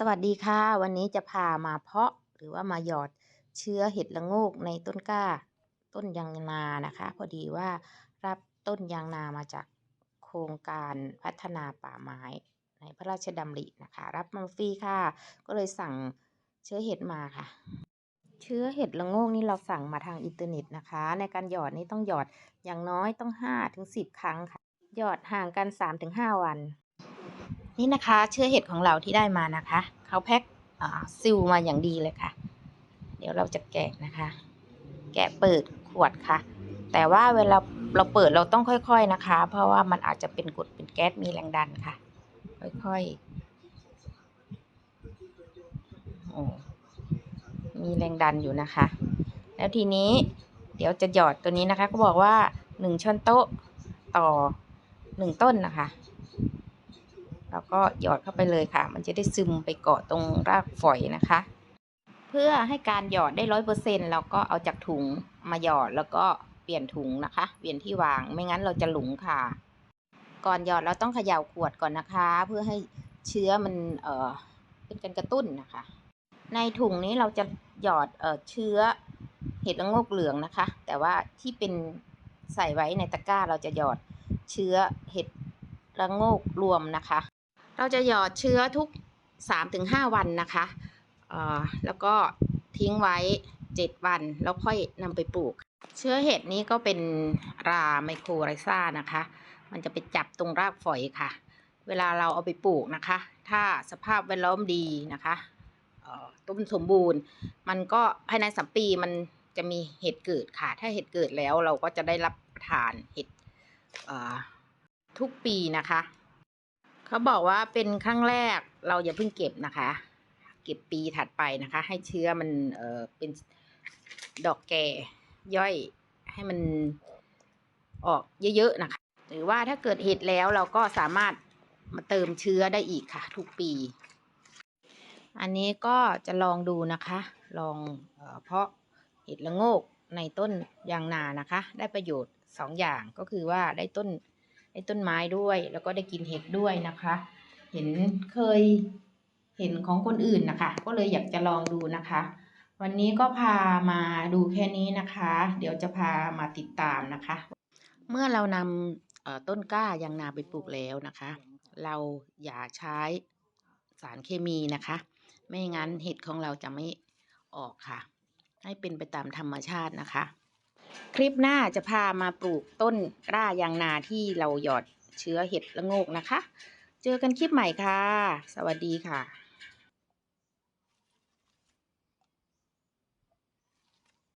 สวัสดีค่ะ วันนี้จะพามาเพาะหรือว่ามาหยอดเชื้อเห็ดละโงกในต้นกล้า ต้นยางนานะคะ พอดีว่ารับต้นยางนามาจากโครงการพัฒนาป่าไม้ในพระราชดำรินะคะ รับมาฟรีค่ะ ก็เลยสั่งเชื้อเห็ดมาค่ะ เชื้อเห็ดละโงกนี่เราสั่งมาทางอินเทอร์เน็ตนะคะ ในการหยอดนี่ต้องหยอดอย่างน้อยต้อง5ถึง10 ครั้งค่ะ หยอดห่างกัน3ถึง5วัน นี่นะคะ เชื้อเห็ดของเราที่ได้มานะคะเขาแพ็คซิลมาอย่างดีเลยค่ะ เดี๋ยวเราจะแกะนะคะ แกะเปิดขวดค่ะ แต่ว่าเวลาเราเปิดเราต้องค่อย ๆนะคะ เพราะว่ามันอาจจะเป็นกรดเป็นแก๊สมีแรงดันค่ะ ค่อยๆโอ้มีแรงดันอยู่นะคะ แล้วทีนี้เดี๋ยวจะหยอดตัวนี้นะคะ ก็บอกว่าหนึ่งช้อนโต๊ะต่อหนึ่งต้นนะคะ แล้วก็หยอดเข้าไปเลยค่ะ มันจะได้ซึมไปเกาะตรงรากฝอยนะคะ เพื่อให้การหยอดได้ร้อยเปอร์เซ็นเราก็เอาจากถุงมาหยอดแล้วก็เปลี่ยนถุงนะคะ เปลี่ยนที่วางไม่งั้นเราจะหลงค่ะ ก่อนหยอดเราต้องเขย่าขวดก่อนนะคะ เพื่อให้เชื้อมันเอ่อเป็นการกระตุ้นนะคะ ในถุงนี้เราจะหยอดเอ่อเชื้อเห็ดละงกเหลืองนะคะ แต่ว่าที่เป็นใส่ไว้ในตะกร้าเราจะหยอดเชื้อเห็ดละโงกรวมนะคะ เราจะหยอดเชื้อทุก 3-5 วันนะคะแล้วก็ทิ้งไว้ 7 วัน แล้วค่อยนำไปปลูก เชื้อเห็ดนี้ก็เป็นราไมโครไรซ่านะคะ มันจะไปจับตรงรากฝอยค่ะ เวลาเราเอาไปปลูกนะคะ ถ้าสภาพแวดล้อมดีนะคะต้นสมบูรณ์ มันก็ภายในสามปีมันจะมีเห็ดเกิดค่ะ ถ้าเห็ดเกิดแล้วเราก็จะได้รับทานเห็ดทุกปีนะคะ เขาบอกว่าเป็นครั้งแรกเราอย่าเพิ่งเก็บนะคะ เก็บปีถัดไปนะคะ ให้เชื้อมันเอ่อเป็นดอกแก่ย่อยให้มันออกเยอะๆนะคะ หรือว่าถ้าเกิดเห็ดแล้วเราก็สามารถมาเติมเชื้อได้อีกค่ะ ทุกปี อันนี้ก็จะลองดูนะคะ ลองเออเพาะเห็ดละโงกในต้นยางนานะคะ ได้ประโยชน์สองอย่างก็คือว่าได้ต้น ได้ต้นไม้ด้วย แล้วก็ได้กินเห็ดด้วยนะคะ เห็นเคยเห็นของคนอื่นนะคะ ก็เลยอยากจะลองดูนะคะ วันนี้ก็พามาดูแค่นี้นะคะ เดี๋ยวจะพามาติดตามนะคะ เมื่อเรานำต้นกล้ายางนาไปปลูกแล้วนะคะ เราอย่าใช้สารเคมีนะคะ ไม่งั้นเห็ดของเราจะไม่ออกค่ะ ให้เป็นไปตามธรรมชาตินะคะ คลิปหน้าจะพามาปลูกต้นกล้ายางนาที่เราหยอดเชื้อเห็ดละโงกนะคะ เจอกันคลิปใหม่ค่ะ สวัสดีค่ะ